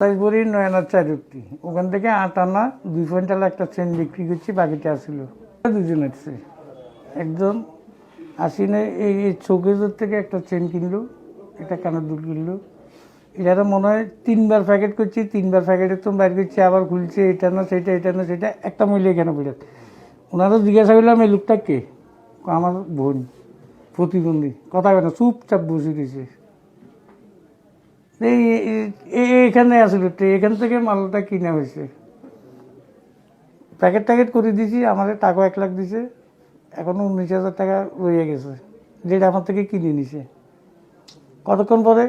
সাতাশ ভরি নয় চার রুটি। ওখান থেকে আট আনা, দুই কুইন্টাল একটা চেন বিক্রি করছি, বাকিটা আসছিল দুজন আসছে একজন আসিনে, এই চৌকেজোর থেকে একটা চেন কিনলো, একটা কানের দুল কিনলো। এটারও মনে হয় তিনবার প্যাকেট করছি, তিনবার প্যাকেটে তো বাইর করছি, আবার খুলছে, এটা না, সেটা, এটা না, সেটা, একটা মহিলা কেন বেরোত ওনারও জিজ্ঞাসা করলাম, এই লোকটা কে? আমার বোন, প্রতিবন্ধী। কথা কেন চুপচাপ বসে দিয়েছে এইখানে আসলে এখান থেকে মালটা কিনা হয়েছে। প্যাকেট ট্যাকেট করে দিয়েছি, আমাদের টাকা এক লাখ দিছে এখনও উনিশ হাজার টাকা রয়ে গেছে, যেটা আমার থেকে কিনে নিছে। কতক্ষণ পরে?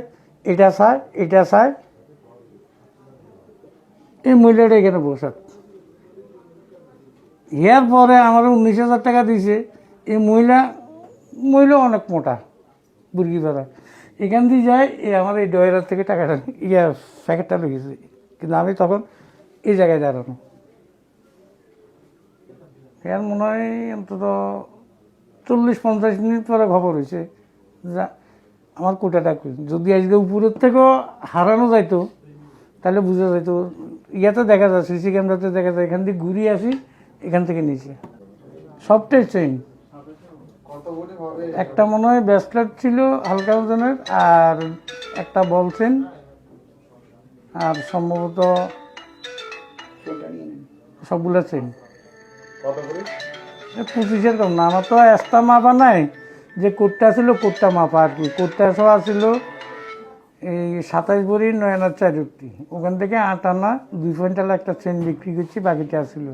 এটা চায় এটা চায় এই মহিলাটা এখানে বসাত ইয়ার পরে আমার উনিশ হাজার টাকা দিছে এই মহিলা মহিলা অনেক মোটা বুর্গি পাড়া এখান দিয়ে যায় আমার এই ডয়েরার থেকে টাকাটা, ইয়া, প্যাকেটটা লেগেছে কিন্তু আমি তখন এই জায়গায় দাঁড়ানো। এর মনে হয় অন্তত চল্লিশ, পঞ্চাশ মিনিট পরে খবর হয়েছে যা আমার কোটাটা যদি আজকে উপরের থেকেও হারানো যাইতো, তাহলে বোঝা যাইতো, ইয়াতে দেখা যায়, সিসি ক্যামেরাতে দেখা যায়, এখান দিয়ে ঘুরিয়ে আসি, এখান থেকে নিচে। সবটাই চেন একটা মনে হয় ব্যাসলেট ছিল হালকা ওজনের আর একটা বল চেন আর সম্ভবত সবগুলো চেন পঁচিশের কম না আমার তো এক্সট্রা মাপা নাই। যে কোটটা ছিল কোটটা মাপা আর কি। কোটটা সব ছিল এই সাতাশ ভরি নয় আনার চার রুটি ওখান থেকে আট আনা দুই কুইন্টাল একটা চেন বিক্রি করছি বাকিটা আসছিল